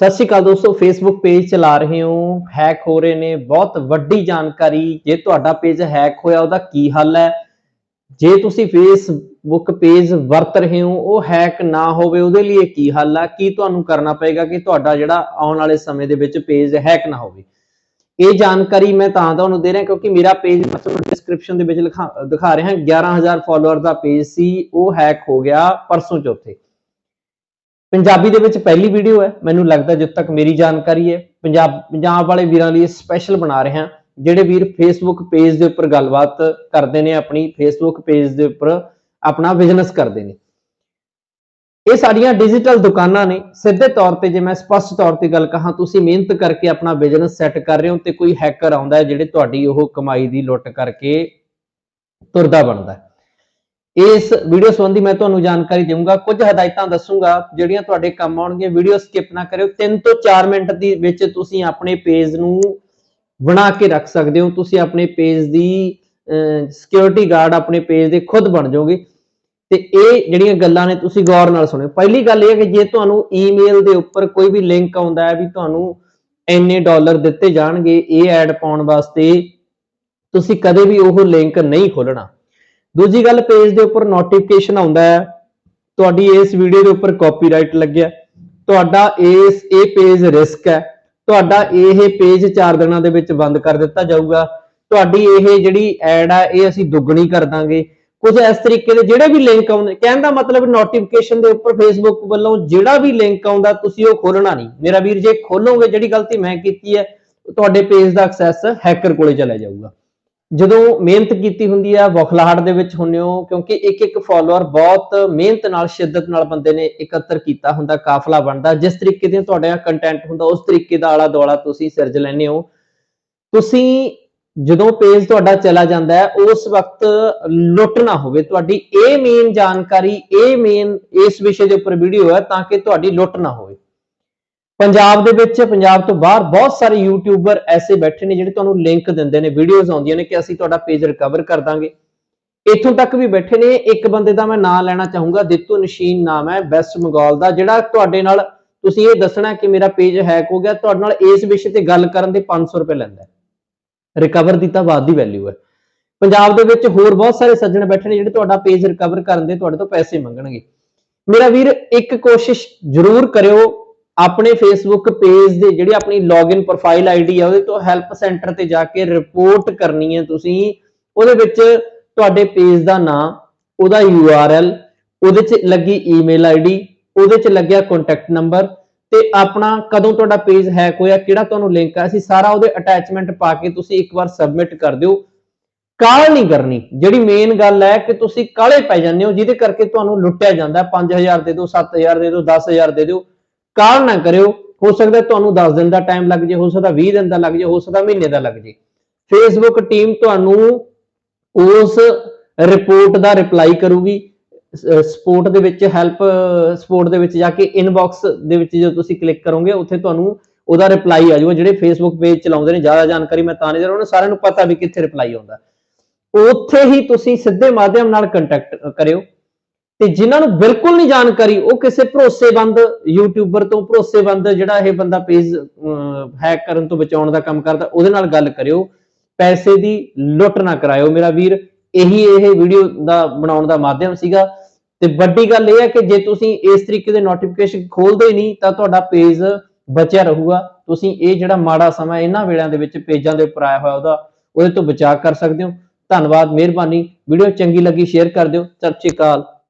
ਸਤਿ ਸ਼੍ਰੀ ਅਕਾਲ ਦੋਸਤੋ Facebook page ਚਲਾ ਰਹੇ ਹੋ। ਹੈਕ ਹੋ ਰਹੇ ਨੇ, ਬਹੁਤ ਵੱਡੀ ਜਾਣਕਾਰੀ। ਜੇ ਤੁਹਾਡਾ ਪੇਜ ਹੈਕ ਹੋਇਆ, ਉਹਦਾ ਕੀ ਹੱਲ ਹੈ? ਜੇ ਤੁਸੀਂ ਫੇਸਬੁੱਕ ਪੇਜ ਵਰਤ ਰਹੇ ਹੋ, ਉਹ ਹੈਕ ਨਾ ਹੋਵੇ, ਉਹਦੇ ਲਈ ਕੀ ਹੱਲ ਆ ਕੀ ਤੁਹਾਨੂੰ ਕਰਨਾ ਪਏਗਾ ਕਿ ਤੁਹਾਡਾ ਜਿਹੜਾ ਆਉਣ ਵਾਲੇ ਸਮੇਂ ਦੇ ਵਿੱਚ ਪੇਜ ਹੈਕ ਨਾ ਹੋਵੇ? ਇਹ ਜਾਣਕਾਰੀ ਮੈਂ ਤਾਂ ਤੁਹਾਨੂੰ ਦੇ ਰਿਹਾ, ਕਿਉਂਕਿ ਮੇਰਾ ਪੇਜ ਮੈਂ ਡਿਸਕ੍ਰਿਪਸ਼ਨ ਦੇ ਵਿੱਚ ਲਿਖਾ ਦਿਖਾ ਰਿਹਾ। 11000 ਫਾਲੋਅਰ ਦਾ ਪੇਜ ਸੀ, ਉਹ ਹੈਕ ਹੋ ਗਿਆ ਪਰਸੋਂ ਚੌਥੇ। ਪੰਜਾਬੀ ਦੇ ਵਿੱਚ ਪਹਿਲੀ ਵੀਡੀਓ ਹੈ। ਮੈਨੂੰ ਲੱਗਦਾ ਜਦ ਤੱਕ ਮੇਰੀ ਜਾਣਕਾਰੀ ਹੈ, ਪੰਜਾਬ ਪੰਜਾਬ ਵਾਲੇ ਵੀਰਾਂ ਲਈ ਸਪੈਸ਼ਲ ਬਣਾ ਰਿਹਾ ਜਿਹੜੇ ਵੀਰ ਫੇਸਬੁੱਕ ਪੇਜ ਦੇ ਉੱਪਰ ਗੱਲਬਾਤ ਕਰਦੇ ਨੇ, ਆਪਣੀ ਫੇਸਬੁੱਕ ਪੇਜ ਦੇ ਉੱਪਰ ਆਪਣਾ ਬਿਜ਼ਨਸ ਕਰਦੇ ਨੇ। ਇਹ ਸਾਡੀਆਂ ਡਿਜੀਟਲ ਦੁਕਾਨਾਂ ਨੇ। ਸਿੱਧੇ ਤੌਰ ਤੇ ਜੇ ਮੈਂ ਸਪਸ਼ਟ ਤੌਰ ਤੇ ਗੱਲ ਕਹਾਂ, ਤੁਸੀਂ ਮਿਹਨਤ ਕਰਕੇ ਆਪਣਾ ਬਿਜ਼ਨਸ ਸੈੱਟ ਕਰ ਰਹੇ ਹੋ ਤੇ ਕੋਈ ਹੈਕਰ ਆਉਂਦਾ ਹੈ, ਜਿਹੜੇ ਤੁਹਾਡੀ ਉਹ ਕਮਾਈ ਦੀ ਲੁੱਟ ਕਰਕੇ ਤੁਰਦਾ ਬਣਦਾ ਹੈ। ਇਸ ਵੀਡੀਓ ਸੰਬੰਧੀ ਮੈਂ ਤੁਹਾਨੂੰ ਜਾਣਕਾਰੀ ਦੇਵਾਂਗਾ, ਕੁਝ ਹਦਾਇਤਾਂ ਦੱਸੂਗਾ, ਜਿਹੜੀਆਂ ਤੁਹਾਡੇ ਕੰਮ ਆਉਣਗੀਆਂ ਵੀਡੀਓ ਸਕਿਪ ਨਾ ਕਰਿਓ 3 ਤੋਂ 4 ਮਿੰਟ ਦੀ ਵਿੱਚ ਤੁਸੀਂ ਆਪਣੇ ਪੇਜ ਨੂੰ ਬਣਾ ਕੇ ਰੱਖ ਸਕਦੇ ਹੋ, ਤੁਸੀਂ ਆਪਣੇ ਪੇਜ ਦੀ ਸਿਕਿਉਰਿਟੀ ਗਾਰਡ ਆਪਣੇ ਪੇਜ ਦੇ ਖੁਦ ਬਣ ਜਾਓਗੇ। ਤੇ ਇਹ ਜਿਹੜੀਆਂ ਗੱਲਾਂ ਨੇ, ਤੁਸੀਂ ਗੌਰ ਨਾਲ ਸੁਣਿਓ। ਪਹਿਲੀ ਗੱਲ ਇਹ ਹੈ ਕਿ ਜੇ ਤੁਹਾਨੂੰ ਈਮੇਲ ਦੇ ਉੱਪਰ ਕੋਈ ਵੀ ਲਿੰਕ ਆਉਂਦਾ ਹੈ ਵੀ ਤੁਹਾਨੂੰ ਇੰਨੇ ਡਾਲਰ ਦਿੱਤੇ ਜਾਣਗੇ, ਇਹ ਐਡ ਪਾਉਣ ਵਾਸਤੇ ਤੁਸੀਂ ਕਦੇ ਵੀ ਉਹ ਲਿੰਕ ਨਹੀਂ ਖੋਲਣਾ ਦੂਜੀ ਗੱਲ ਪੇਜ ਦੇ ਉੱਪਰ ਨੋਟੀਫਿਕੇਸ਼ਨ ਆਉਂਦਾ ਹੈ। ਤੁਹਾਡੀ ਇਸ ਵੀਡੀਓ ਦੇ ਉੱਪਰ ਕਾਪੀਰਾਈਟ ਲੱਗਿਆ। ਤੁਹਾਡਾ ਇਸ, ਇਹ ਪੇਜ ਰਿਸਕ ਹੈ। ਤੁਹਾਡਾ ਇਹ ਪੇਜ 4 ਦਿਨਾਂ ਦੇ ਵਿੱਚ ਬੰਦ ਕਰ ਦਿੱਤਾ ਜਾਊਗਾ। ਤੁਹਾਡੀ ਇਹ ਜਿਹੜੀ ਐਡ ਆ ਇਹ ਅਸੀਂ ਦੁੱਗਣੀ ਕਰ ਦਾਂਗੇ। ਕੁਝ ਇਸ ਤਰੀਕੇ ਦੇ ਜਿਹੜੇ ਵੀ ਲਿੰਕ ਆਉਂਦੇ ਕਹਿਣ ਦਾ ਮਤਲਬ ਨੋਟੀਫਿਕੇਸ਼ਨ ਦੇ ਉੱਪਰ ਫੇਸਬੁੱਕ ਵੱਲੋਂ ਜਿਹੜਾ ਵੀ ਲਿੰਕ ਆਉਂਦਾ, ਤੁਸੀਂ ਉਹ ਖੋਲਣਾ ਨਹੀਂ। ਮੇਰਾ ਵੀਰ, ਜੇ ਖੋਲੋਗੇ, ਜਿਹੜੀ ਗਲਤੀ ਮੈਂ ਕੀਤੀ ਹੈ, ਤੁਹਾਡੇ ਪੇਜ ਦਾ ਐਕਸੈਸ ਹੈਕਰ ਕੋਲੇ ਚਲਾ ਜਾਊਗਾ। ਜਦੋਂ ਮਿਹਨਤ ਕੀਤੀ ਹੁੰਦੀ ਆ ਬੌਖਲਾਹਟ ਦੇ ਵਿੱਚ ਹੁੰਨੇ ਹੋ, ਕਿਉਂਕਿ ਇੱਕ ਇੱਕ ਫਾਲੋਅਰ ਬਹੁਤ ਮਿਹਨਤ ਨਾਲ, ਸ਼ਿੱਦਤ ਨਾਲ ਬੰਦੇ ਨੇ ਇਕੱਤਰ ਕੀਤਾ ਹੁੰਦਾ, ਕਾਫਲਾ ਬਣਦਾ। ਜਿਸ ਤਰੀਕੇ ਦੇ ਤੁਹਾਡਾ ਕੰਟੈਂਟ ਹੁੰਦਾ, ਉਸ ਤਰੀਕੇ ਦਾ ਆਲਾ ਦੁਆਲਾ ਤੁਸੀਂ ਸਿਰਜ ਲੈਂਦੇ ਹੋ। ਤੁਸੀਂ ਜਦੋਂ ਪੇਜ ਤੁਹਾਡਾ ਚਲਾ ਜਾਂਦਾ ਹੈ, ਉਸ ਵਕਤ ਲੁੱਟ ਨਾ ਹੋਵੇ। ਤੁਹਾਡੀ ਇਹ ਮੇਨ ਜਾਣਕਾਰੀ, ਇਹ ਮੇਨ ਇਸ ਵਿਸ਼ੇ ਦੇ ਉੱਪਰ ਵੀਡੀਓ ਹੈ, ਤਾਂ ਕਿ ਤੁਹਾਡੀ ਲੁੱਟ ਨਾ ਹੋਵੇ। ਪੰਜਾਬ ਦੇ ਵਿੱਚ, ਪੰਜਾਬ ਤੋਂ ਬਾਹਰ ਬਹੁਤ ਸਾਰੇ ਯੂਟਿਊਬਰ ਐਸੇ ਬੈਠੇ ਨੇ ਜਿਹੜੇ ਤੁਹਾਨੂੰ ਲਿੰਕ ਦਿੰਦੇ ਨੇ ਵੀਡੀਓਜ਼ ਆਉਂਦੀਆਂ ਨੇ ਕਿ ਅਸੀਂ ਤੁਹਾਡਾ ਪੇਜ ਰਿਕਵਰ ਕਰ ਦਾਂਗੇ। ਇੱਥੋਂ ਤੱਕ ਵੀ ਬੈਠੇ ਨੇ, ਇੱਕ ਬੰਦੇ ਦਾ ਮੈਂ ਨਾਮ ਲੈਣਾ ਚਾਹੂੰਗਾ, ਦਿੱਤੂ ਨਸ਼ੀਨ ਨਾਮ ਹੈ ਬੈਸਟ ਮੰਗਾਲ ਦਾ, ਜਿਹੜਾ ਤੁਹਾਡੇ ਨਾਲ ਤੁਸੀਂ ਇਹ ਦੱਸਣਾ ਕਿ ਮੇਰਾ ਪੇਜ ਹੈਕ ਹੋ ਗਿਆ, ਤੁਹਾਡੇ ਨਾਲ ਇਸ ਵਿਸ਼ੇ ਤੇ ਗੱਲ ਕਰਨ ਦੇ 500 ਰੁਪਏ ਲੈਂਦਾ ਰਿਕਵਰ ਦੀ ਤਾਂ ਬਾਅਦ ਦੀ ਵੈਲਿਊ ਹੈ। ਪੰਜਾਬ ਦੇ ਵਿੱਚ ਹੋਰ ਬਹੁਤ ਸਾਰੇ ਸੱਜਣ ਬੈਠੇ ਨੇ ਜਿਹੜੇ ਤੁਹਾਡਾ ਪੇਜ ਰਿਕਵਰ ਕਰਨ ਦੇ, ਤੁਹਾਡੇ ਤੋਂ ਪੈਸੇ ਮੰਗਣਗੇ। ਮੇਰਾ ਵੀਰ, ਇੱਕ ਕੋਸ਼ਿਸ਼ ਜ਼ਰੂਰ ਕਰਿਓ ਆਪਣੇ ਫੇਸਬੁੱਕ ਪੇਜ ਦੇ ਜਿਹੜੀ ਆਪਣੀ ਲੌਗਇਨ ਪ੍ਰੋਫਾਈਲ ਆਈਡੀ ਆ, ਉਹਦੇ ਤੋਂ ਹੈਲਪ ਸੈਂਟਰ ਤੇ ਜਾ ਕੇ ਰਿਪੋਰਟ ਕਰਨੀ ਹੈ ਤੁਸੀਂ। ਉਹਦੇ ਵਿੱਚ ਤੁਹਾਡੇ ਪੇਜ ਦਾ ਨਾਮ ਉਹਦਾ URL, ਉਹਦੇ 'ਚ ਲੱਗੀ ਈਮੇਲ ਆਈਡੀ ਉਹਦੇ 'ਚ ਲੱਗਿਆ ਕੰਟੈਕਟ ਨੰਬਰ ਤੇ ਆਪਣਾ ਕਦੋਂ ਤੁਹਾਡਾ ਪੇਜ ਹੈਕ ਹੋਇਆ, ਕਿਹੜਾ ਤੁਹਾਨੂੰ ਲਿੰਕ ਆ ਅਸੀਂ ਸਾਰਾ ਉਹਦੇ ਅਟੈਚਮੈਂਟ ਪਾ ਕੇ ਤੁਸੀਂ ਇੱਕ ਵਾਰ ਸਬਮਿਟ ਕਰ ਦਿਓ। ਕਾਲ ਨਹੀਂ ਕਰਨੀ। ਜਿਹੜੀ ਮੇਨ ਗੱਲ ਹੈ ਕਿ ਤੁਸੀਂ ਕਾਲੇ ਪੈ ਜਾਂਦੇ ਹੋ, ਜਿਹਦੇ ਕਰਕੇ ਤੁਹਾਨੂੰ ਲੁੱਟਿਆ ਜਾਂਦਾ। 5000 ਦੇ ਦਿਓ 7000 ਦੇ ਦਿਓ 10000 ਦੇ ਦਿਓ। ਕਾਲ ਨਾ ਕਰਿਓ। ਹੋ ਸਕਦਾ ਤੁਹਾਨੂੰ 10 ਦਿਨ ਦਾ ਟਾਈਮ ਲੱਗ ਜੇ, ਹੋ ਸਕਦਾ 20 ਦਿਨ ਦਾ ਲੱਗ ਜੇ, ਹੋ ਸਕਦਾ ਮਹੀਨੇ ਦਾ ਲੱਗ ਜੇ। ਫੇਸਬੁੱਕ ਟੀਮ ਤੁਹਾਨੂੰ ਉਸ ਰਿਪੋਰਟ ਦਾ ਰਿਪਲਾਈ ਕਰੂਗੀ। ਸਪੋਰਟ ਦੇ ਵਿੱਚ ਹੈਲਪ ਸਪੋਰਟ ਦੇ ਵਿੱਚ ਜਾ ਕੇ ਇਨਬਾਕਸ ਦੇ ਵਿੱਚ ਜਦੋਂ ਤੁਸੀਂ ਕਲਿੱਕ ਕਰੋਗੇ, ਉੱਥੇ ਤੁਹਾਨੂੰ ਉਹਦਾ ਰਿਪਲਾਈ ਆ ਜਾਊਗਾ। ਜਿਹੜੇ ਫੇਸਬੁੱਕ ਪੇਜ ਚਲਾਉਂਦੇ ਨੇ, ਜ਼ਿਆਦਾ ਜਾਣਕਾਰੀ ਮੈਂ ਤਾਂ ਨਹੀਂ ਦੇ ਰਿਹਾ, ਉਹਨਾਂ ਸਾਰਿਆਂ ਨੂੰ ਪਤਾ ਵੀ ਕਿੱਥੇ ਰਿਪਲਾਈ ਆਉਂਦਾ। ਉੱਥੇ ਹੀ ਤੁਸੀਂ ਸਿੱਧੇ ਮਾਧਿਅਮ ਨਾਲ ਕੰਟੈਕਟ ਕਰਿਓ। ਤੇ ਜਿਨ੍ਹਾਂ ਨੂੰ ਬਿਲਕੁਲ ਨਹੀਂ ਜਾਣਕਾਰੀ, ਉਹ ਕਿਸੇ ਭਰੋਸੇਮੰਦ ਯੂਟਿਊਬਰ ਤੋਂ, ਭਰੋਸੇਮੰਦ ਜਿਹੜਾ ਇਹ ਬੰਦਾ ਪੇਜ ਹੈਕ ਕਰਨ ਤੋਂ ਬਚਾਉਣ ਦਾ ਕੰਮ ਕਰਦਾ, ਉਹਦੇ ਨਾਲ ਗੱਲ ਕਰਿਓ। ਪੈਸੇ ਦੀ ਲੁੱਟ ਨਾ ਕਰਾਇਓ। ਮੇਰਾ ਵੀਰ, ਇਹੀ ਇਹ ਵੀਡੀਓ ਦਾ ਬਣਾਉਣ ਦਾ ਮਾਧਿਅਮ ਸੀਗਾ। ਤੇ ਵੱਡੀ ਗੱਲ ਇਹ ਹੈ ਕਿ ਜੇ ਤੁਸੀਂ ਇਸ ਤਰੀਕੇ ਦੇ ਨੋਟੀਫਿਕੇਸ਼ਨ ਖੋਲਦੇ ਹੀ ਨਹੀਂ, ਤਾਂ ਤੁਹਾਡਾ ਪੇਜ ਬਚਿਆ ਰਹੂਗਾ। ਤੁਸੀਂ ਇਹ ਜਿਹੜਾ ਮਾੜਾ ਸਮਾਂ ਇਹਨਾਂ ਵੇਲਿਆਂ ਦੇ ਵਿੱਚ ਪੇਜਾਂ ਦੇ ਉੱਪਰ ਆਇਆ ਹੋਇਆ ਉਹਦਾ, ਉਹਦੇ ਤੋਂ ਬਚਾਅ ਕਰ ਸਕਦੇ ਹੋ। ਧੰਨਵਾਦ, ਮਿਹਰਬਾਨੀ। ਵੀਡੀਓ ਚੰਗੀ ਲੱਗੀ, ਸ਼ੇਅਰ ਕਰ ਦਿਓ। ਸਤਿ ਸ਼੍ਰੀ ਅਕਾਲ।